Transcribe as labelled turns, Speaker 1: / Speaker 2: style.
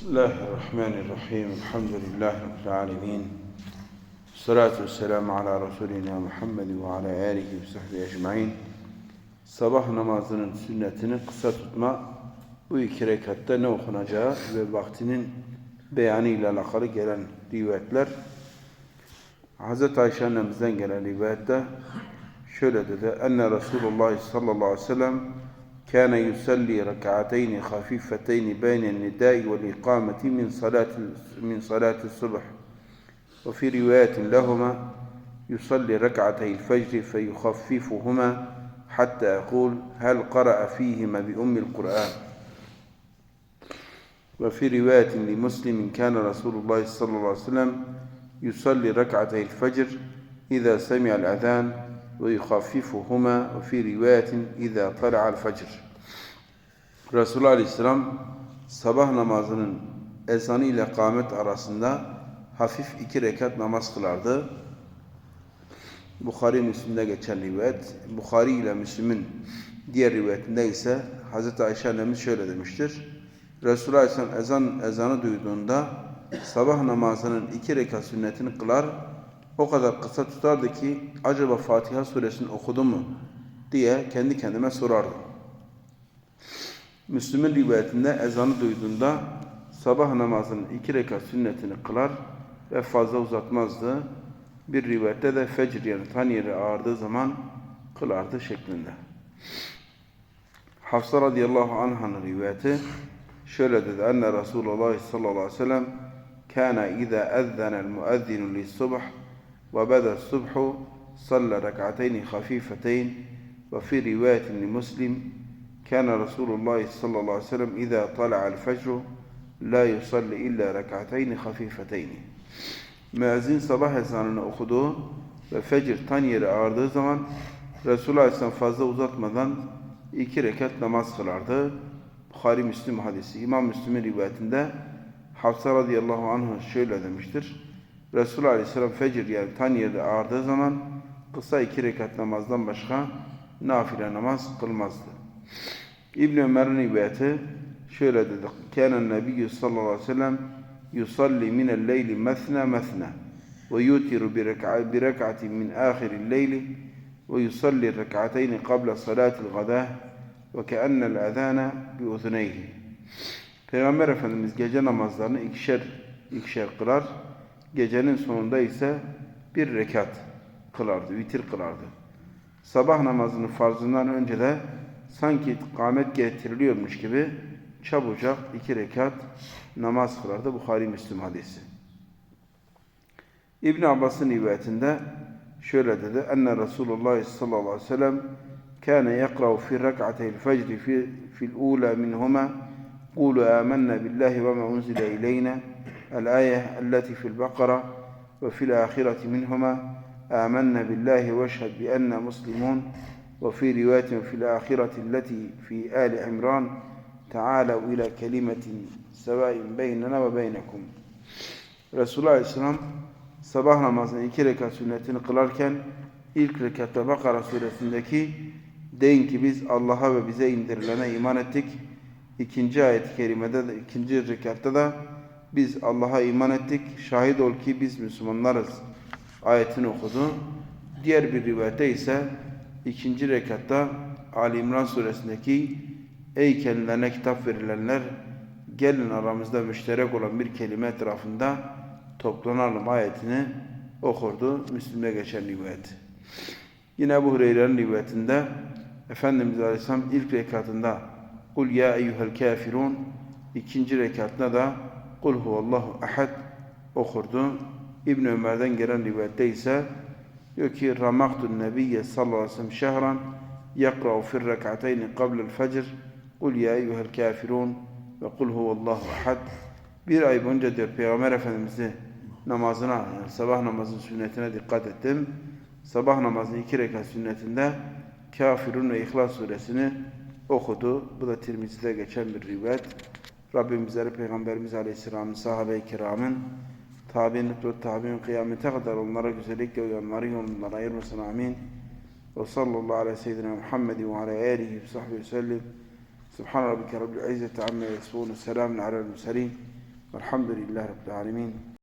Speaker 1: بسم الله الرحمن الرحيم الحمد لله رب العالمين الصلاة والسلام على Resulina Muhammed ve ala alihi ve sahbihi ecmain. Sabah namazının sünnetini kısa tutma, bu iki rekatta ne okunacağı ve vaktinin beyanı ile alakalı gelen rivayetler. Hz. Ayşe annemizden gelen rivayette şöyle dedi. Enne Resulullah sallallahu aleyhi ve sellem كان يصلي ركعتين خفيفتين بين النداء والإقامة من صلاة من صلاة الصبح. وفي رواية لهما يصلي ركعتي الفجر فيخففهما حتى يقول هل قرأ فيهما بأم القرآن. وفي رواية لمسلم كان رسول الله صلى الله عليه وسلم يصلي ركعتي الفجر إذا سمع الأذان ويخففهما وفي رواية إذا طلع الفجر Resulullah Aleyhisselam sabah namazının ezanı ile kâmet arasında hafif iki rekat namaz kılardı. Bukhari Müslim'de geçen rivayet, Bukhari ile Müslim'in diğer rivayetinde ise Hz. Ayşe annemiz şöyle demiştir. Resulullah Aleyhisselam ezan, ezanı duyduğunda sabah namazının iki rekat sünnetini kılar, o kadar kısa tutardı ki acaba Fatiha suresini okudu mu diye kendi kendime sorardım. Müslüm'ün rivayetinde ezanı duyduğunda sabah namazının iki rekat sünnetini kılar ve fazla uzatmazdı. Bir rivayette de fecr yani tan yeri zaman kılardı şeklinde. Hafsa radıyallahu anh'ın rivayeti şöyle dedi. Enne Resulullah sallallahu aleyhi ve sellem kana iza ezzene el-muezzinu lis-subh وبدا الصبح صلى ركعتين خفيفتين وفي رواية لمسلم كان رسول الله صلى الله عليه وسلم إذا طلع الفجر لا يصلي إلا ركعتين خفيفتين Müezzin sabah ezanını okuduğu ve fecir tan yeri ağırdığı zaman Resulullah Aleyhisselam fazla uzatmadan iki rekat namaz kılardı. Bukhari Müslim hadisi. İmam Müslim'in rivayetinde Hafsa radıyallahu anh şöyle demiştir. Resulullah Aleyhisselam fecir yani tan yerde ağırdığı zaman kısa iki rekat namazdan başka nafile namaz kılmazdı. İbn Ömer'in rivayeti şöyle dedi. Kânen nebiyyü sallallahu aleyhi ve sellem yusalli minel leyli mesna mesna ve yutiru bi rek'atin min ahiril leyli ve yusalli rek'ateyni qabla salatil gadah ve keennel ezâne bi uzuneyhi. Peygamber Efendimiz gece namazlarını ikişer ikişer kılar. Gecenin sonunda ise bir rekat kılardı, vitir kılardı. Sabah namazının farzından önce de sanki kâmet getiriliyormuş gibi çabucak iki rekat namaz kılardı. Bukhari Müslim hadisi. İbn Abbas'ın rivayetinde şöyle dedi. Enne Resulullah sallallahu aleyhi ve sellem kâne yakra'u fi rek'ateyl fecri fi, fil ula minhuma قولوا آمنا بالله وما أنزل إلينا الآية التي في البقرة وفي الآخرة منهما آمنا بالله واشهد بأننا مسلمون. وفي رواية في الآخرة التي في آل عمران تعالوا إلى كلمة سواء بيننا وبينكم. رسول الله صلى الله عليه وسلم صباح رمضان إن كلك سنة ilk rekatta Bakara suresindeki deyin ki biz Allah'a ve bize indirilene iman ettik. İkinci ayet-i kerimede de, ikinci rekatta da biz Allah'a iman ettik. Şahit ol ki biz Müslümanlarız. Ayetini okudu. Diğer bir rivayette ise ikinci rekatta Ali İmran suresindeki Ey kendilerine kitap verilenler gelin aramızda müşterek olan bir kelime etrafında toplanalım ayetini okurdu. Müslim'de geçen rivayet. Yine bu Hureyre'nin rivayetinde Efendimiz Aleyhisselam ilk rekatında Kul ya eyyuhel kafirun ikinci rekatında da Kul huvallahu ahad okurdu. İbn Ömer'den gelen rivayette ise diyor ki Ramaktun nebiyye sallallahu aleyhi ve sellem şehran yakra'u fir rek'ateyni qabla'l fecr Kul ya eyyuhel kafirun ve kul huvallahu ahad bir ay boyunca diyor Peygamber Efendimiz'i namazına yani sabah namazının sünnetine dikkat ettim. Sabah namazının iki rekat sünnetinde Kafirun ve İhlas suresini okudu. Bu da Tirmizi'de geçen bir rivayet. Rabbim bizleri Peygamberimiz Aleyhisselam'ın sahabe-i kiramın tabi'in ve tabi'in kıyamete kadar onlara güzellikle uyanları yolundan ayırmasın amin. Ve sallallahu aleyhi ve seyyidina Muhammed ve ala alihi ve sahbihi ve sellem. Subhan rabbike rabbil izzeti amme yasifun. Selamun alel murselin. Velhamdülillahi Rabbil Alemin.